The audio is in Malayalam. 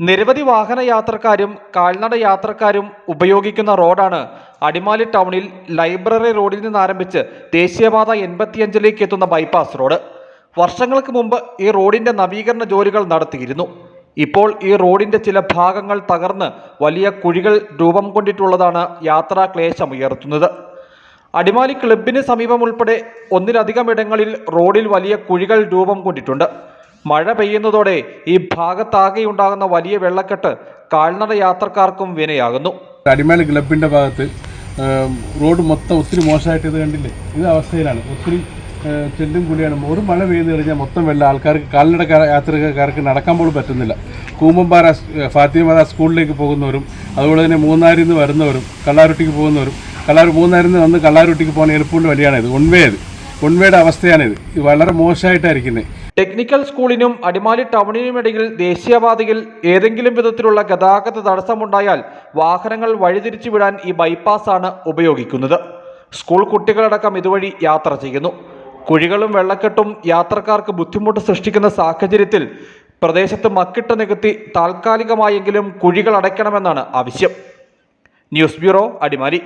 നിരവധി വാഹന യാത്രക്കാരും കാൽനട യാത്രക്കാരും ഉപയോഗിക്കുന്ന റോഡാണ് അടിമാലി ടൗണിൽ ലൈബ്രറി റോഡിൽ നിന്ന് ആരംഭിച്ച് ദേശീയപാത എൺപത്തിയഞ്ചിലേക്ക് എത്തുന്ന ബൈപ്പാസ് റോഡ്. വർഷങ്ങൾക്ക് മുമ്പ് ഈ റോഡിന്റെ നവീകരണ ജോലികൾ നടത്തിയിരുന്നു. ഇപ്പോൾ ഈ റോഡിന്റെ ചില ഭാഗങ്ങൾ തകർന്ന് വലിയ കുഴികൾ രൂപം കൊണ്ടിട്ടുള്ളതാണ് യാത്രാ ക്ലേശമുയർത്തുന്നത് അടിമാലി ക്ലബിന് സമീപം ഉൾപ്പെടെ ഒന്നിലധികം ഇടങ്ങളിൽ റോഡിൽ വലിയ കുഴികൾ രൂപം കൊണ്ടിട്ടുണ്ട്. മഴ പെയ്യുന്നതോടെ ഈ ഭാഗത്താകെ ഉണ്ടാകുന്ന വലിയ വെള്ളക്കെട്ട് കാൽനട യാത്രക്കാർക്കും വിനയാകുന്നു. അടിമാലി ക്ലബിന്റെ ഭാഗത്ത് റോഡ് മൊത്തം ഒത്തിരി മോശമായിട്ട് ഇത് കണ്ടില്ലേ? ഇത് അവസ്ഥയിലാണ്. ഒത്തിരി ചെല്ലും കൂടിയാണ് ഒരു മഴ പെയ്തു കഴിഞ്ഞാൽ മൊത്തം വെള്ളം ആൾക്കാർക്ക് കാൽനട യാത്രക്കാർക്ക് നടക്കാൻ പോലും പറ്റുന്നില്ല. കൂമ്പമ്പാറ ഫാത്തിമാത സ്കൂളിലേക്ക് പോകുന്നവരും അതുപോലെ തന്നെ മൂന്നാരിൽ നിന്ന് വരുന്നവരും കള്ളാരുട്ടിക്ക് പോകുന്നവരും കള്ളാർ മൂന്നാരിൽ നിന്ന് വന്ന് കള്ളാരുട്ടിക്ക് പോകുന്ന എളുപ്പമുള്ള വഴിയാണിത്. ഒൺവേ അത് ഒൺവേയുടെ അവസ്ഥയാണിത്. ഇത് വളരെ മോശമായിട്ടായിരിക്കുന്നത് ടെക്നിക്കൽ സ്കൂളിനും അടിമാലി ടൗണിനുമിടയിൽ ദേശീയപാതയിൽ ഏതെങ്കിലും വിധത്തിലുള്ള ഗതാഗത തടസ്സമുണ്ടായാൽ വാഹനങ്ങൾ വഴിതിരിച്ചു വിടാൻ ഈ ബൈപ്പാസാണ് ഉപയോഗിക്കുന്നത്. സ്കൂൾ കുട്ടികളടക്കം ഇതുവഴി യാത്ര ചെയ്യുന്നു. കുഴികളും വെള്ളക്കെട്ടും യാത്രക്കാർക്ക് ബുദ്ധിമുട്ട് സൃഷ്ടിക്കുന്ന സാഹചര്യത്തിൽ പ്രദേശത്ത് മക്കിട്ട് നികത്തി താൽക്കാലികമായെങ്കിലും കുഴികൾ അടയ്ക്കണമെന്നാണ് ആവശ്യം. News bureau Adimali.